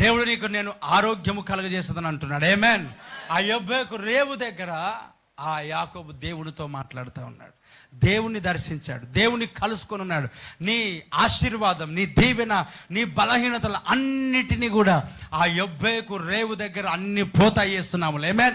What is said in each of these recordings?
దేవుడు నీకు నేను ఆరోగ్యము కలగజేస్తుందని అంటున్నాడు. ఏమేన్ ఆ యొబ్బకు రేవు దగ్గర ఆ యాకోబు దేవునితో మాట్లాడుతూ ఉన్నాడు. దేవుణ్ణి దర్శించాడు. దేవుని కలుసుకొని ఉన్నాడు. నీ ఆశీర్వాదం నీ దీవెన నీ బలహీనతలు అన్నిటినీ కూడా ఆ యొబ్బేకు రేవు దగ్గర అన్ని పోతా చేస్తున్నాము ఏమేన్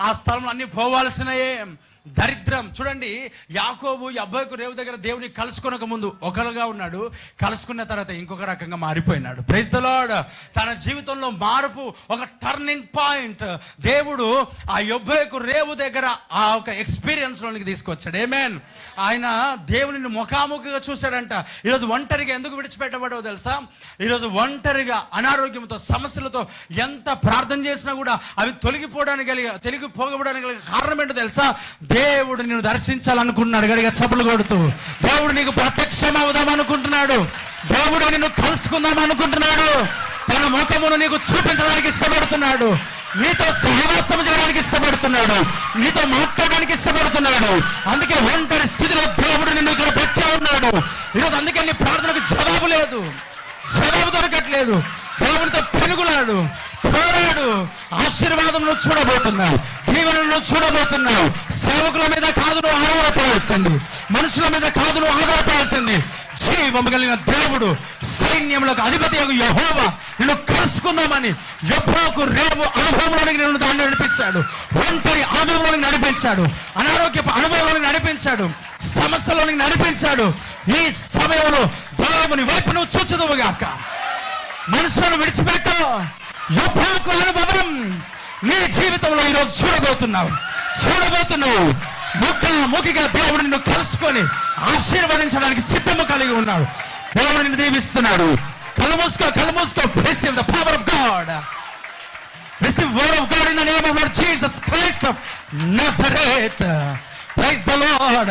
ఆ స్థలంలో అన్ని పోవాల్సినయే. దరిద్రం. చూడండి యాకోబు అబ్బాయికు రేవు దగ్గర దేవుని కలుసుకునక ముందు ఒకరుగా ఉన్నాడు. కలుసుకున్న తర్వాత ఇంకొక రకంగా మారిపోయినాడు. ప్రైజ్ ద లార్డ్ తన జీవితంలో మార్పు ఒక టర్నింగ్ పాయింట్ దేవుడు ఆ అబ్బాయికు రేవు దగ్గర ఆ ఒక ఎక్స్పీరియన్స్ లోనికి తీసుకొచ్చాడు. ఏమేన్ ఆయన దేవుని ముఖాముఖిగా చూశాడంట. ఈరోజు ఒంటరిగా ఎందుకు విడిచిపెట్టబడవు తెలుసా? ఈరోజు ఒంటరిగా అనారోగ్యంతో సమస్యలతో ఎంత ప్రార్థన చేసినా కూడా అవి తొలగిపోవడానికి కలిగి తొలగిపోకపోవడానికి కారణం ఏంటో తెలుసా? దేవుడు నిన్ను దర్శించాలనుకుంటున్నాడు. గడిగా చప్పులు కొడుతూ దేవుడు నీకు ప్రత్యక్షం అవుదాం అనుకుంటున్నాడు. దేవుడు నిన్ను కలుసుకుందాం అనుకుంటున్నాడు. తన ముఖమును నీకు చూపించడానికి ఇష్టపడుతున్నాడు. నీతో సహవాసం చేయడానికి ఇష్టపడుతున్నాడు. నీతో మాట్లాడడానికి ఇష్టపడుతున్నాడు. అందుకే ఒంటరి స్థితిలో దేవుడు నిన్ను ఇక్కడ పెట్టే ఉన్నాడు. ఈరోజు అందుకే నీ ప్రార్థనకు జవాబు లేదు. జవాబు దొరకట్లేదు. దేవుడితో పెనుగులాడు పోరాడు ఆశీర్వాదం నువ్వు చూడబోతున్నావు దీవెనలు చూడబోతున్నావు సేవకుల మీద కాదు నువ్వు ఆధారపడాల్సింది. మనుషుల మీద కాదు నువ్వు ఆధారపడాల్సింది. జీవము కలిగిన దేవుడు సైన్యములకు అధిపతి యహోవ నిన్ను కలుసుకుందామని యహోకు రేపు అనుభవంలోనికి నిన్ను దాన్ని నడిపించాడు. ఒంటరి అనుభవంలోనికి నడిపించాడు. అనారోగ్యపు అనుభవంలోనికి నడిపించాడు. సమస్యలోనికి నడిపించాడు. ఈ సమయంలో దేవుని వైపు నువ్వు చూచుదువుగాక మనుషులను విడిచిపెట్టు. యహోకు అనుభవం నీ జీవితంలో ఈరోజు చూడబోతున్నావు. చూడబోతున్నావు. ముఖ ముఖిగా దేవుడు నిన్ను కలుసుకొని ఆశీర్వదించడానికి సిద్ధము కలిగి ఉన్నాడు. దేవుడు నిన్ను దీవిస్తున్నాడు. కలమూసుకో కలమూసుకో receive the power of God receive word of God in the name of Lord Jesus Christ of Nazareth praise the Lord